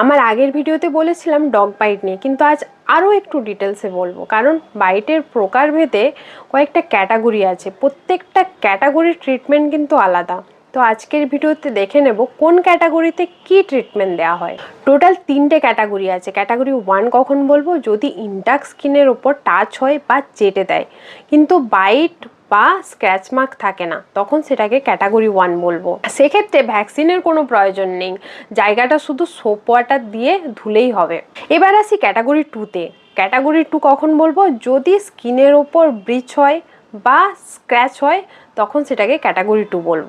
আমার আগের ভিডিওতে বলেছিলাম ডগ বাইট নিয়ে, কিন্তু আজ আরও একটু ডিটেলসে বলব। কারণ বাইটের প্রকারভেদে কয়েকটা ক্যাটাগরি আছে। প্রত্যেকটা ক্যাটাগরির ট্রিটমেন্ট কিন্তু আলাদা। তো আজকের ভিডিওতে দেখে নেব কোন ক্যাটাগরিতে কি ট্রিটমেন্ট দেওয়া হয়। টোটাল তিনটে ক্যাটাগরি আছে। ক্যাটাগরি ওয়ান কখন বলব? যদি ইনটাক স্কিনের ওপর টাচ হয় বা চেটে দেয়। কিন্তু বাইট বা স্ক্র্যাচ মার্ক থাকে না, তখন সেটাকে ক্যাটাগরি ওয়ান বলব। সেক্ষেত্রে ভ্যাকসিনের কোনো প্রয়োজন নেই, জায়গাটা শুধু সোপ ওয়াটার দিয়ে ধুলেই হবে। এবার আসি ক্যাটাগরি টুতে ক্যাটাগরি টু কখন বলব? যদি স্কিনের ওপর ব্রিচ হয় বা স্ক্র্যাচ হয়, তখন সেটাকে ক্যাটাগরি টু বলব।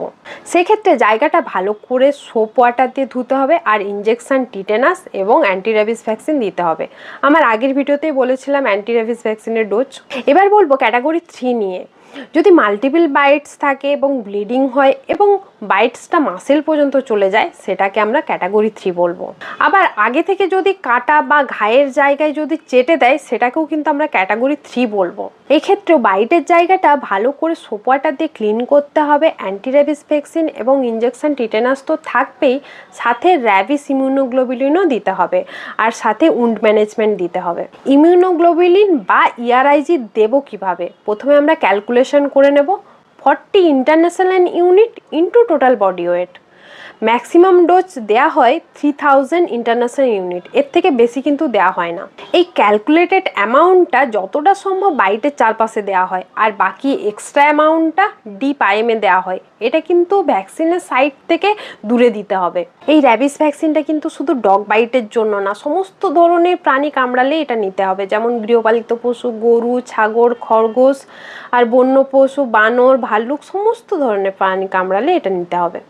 সেক্ষেত্রে জায়গাটা ভালো করে সোপ ওয়াটার দিয়ে ধুতে হবে আর ইঞ্জেকশান টিটেনাস এবং অ্যান্টিরাবিস ভ্যাকসিন দিতে হবে। আমার আগের ভিডিওতেই বলেছিলাম অ্যান্টিরাবিস ভ্যাকসিনের ডোজ এবার বলব ক্যাটাগরি থ্রি নিয়ে। যদি মাল্টিপল বাইটস থাকে এবং ব্লিডিং হয় এবং বাইটসটা মাসেল পর্যন্ত চলে যায়, সেটাকে আমরা ক্যাটাগরি থ্রি বলব। আবার আগে থেকে যদি কাটা বা ঘায়ের জায়গায় যদি চেটে দেয়, সেটাকেও কিন্তু আমরা ক্যাটাগরি থ্রি বলব। এক্ষেত্রেও বাইটের জায়গাটা ভালো করে সোপ ওয়াটার দিয়ে ক্লিন করতে হবে অ্যান্টির্যাবিস ভ্যাকসিন এবং ইঞ্জেকশন টিটেনাস তো থাকবেই, সাথে র্যাবিস ইমিউনোগ্লোবিলিনও দিতে হবে, আর সাথে উন্ড ম্যানেজমেন্ট দিতে হবে। ইমিউনোগ্লোবিলিন বা E ইআরআইজি দেবো কীভাবে? প্রথমে আমরা ক্যালকুলেশন করে নেব। Forty international unit into total body weight maximum dose দেয়া হয় থ্রি থাউজেন্ড ইন্টারন্যাশনাল ইউনিট এর থেকে বেশি কিন্তু দেওয়া হয় না। এই ক্যালকুলেটেড অ্যামাউন্টটা যতটা সম্ভব বাইটের চারপাশে দেওয়া হয়, আর বাকি এক্সট্রা অ্যামাউন্টটা ডিপ আইএমে দেওয়া হয়। এটা কিন্তু ভ্যাকসিনের সাইড থেকে দূরে দিতে হবে। এই র্যাবিস ভ্যাকসিনটা কিন্তু শুধু ডগ বাইটের জন্য না, সমস্ত ধরনের প্রাণী কামড়ালে এটা নিতে হবে। যেমন গৃহপালিত পশু, গরু, ছাগল, খরগোশ, আর বন্য পশু, বানর, ভাল্লুক, সমস্ত ধরনের প্রাণী কামড়ালে এটা নিতে হবে।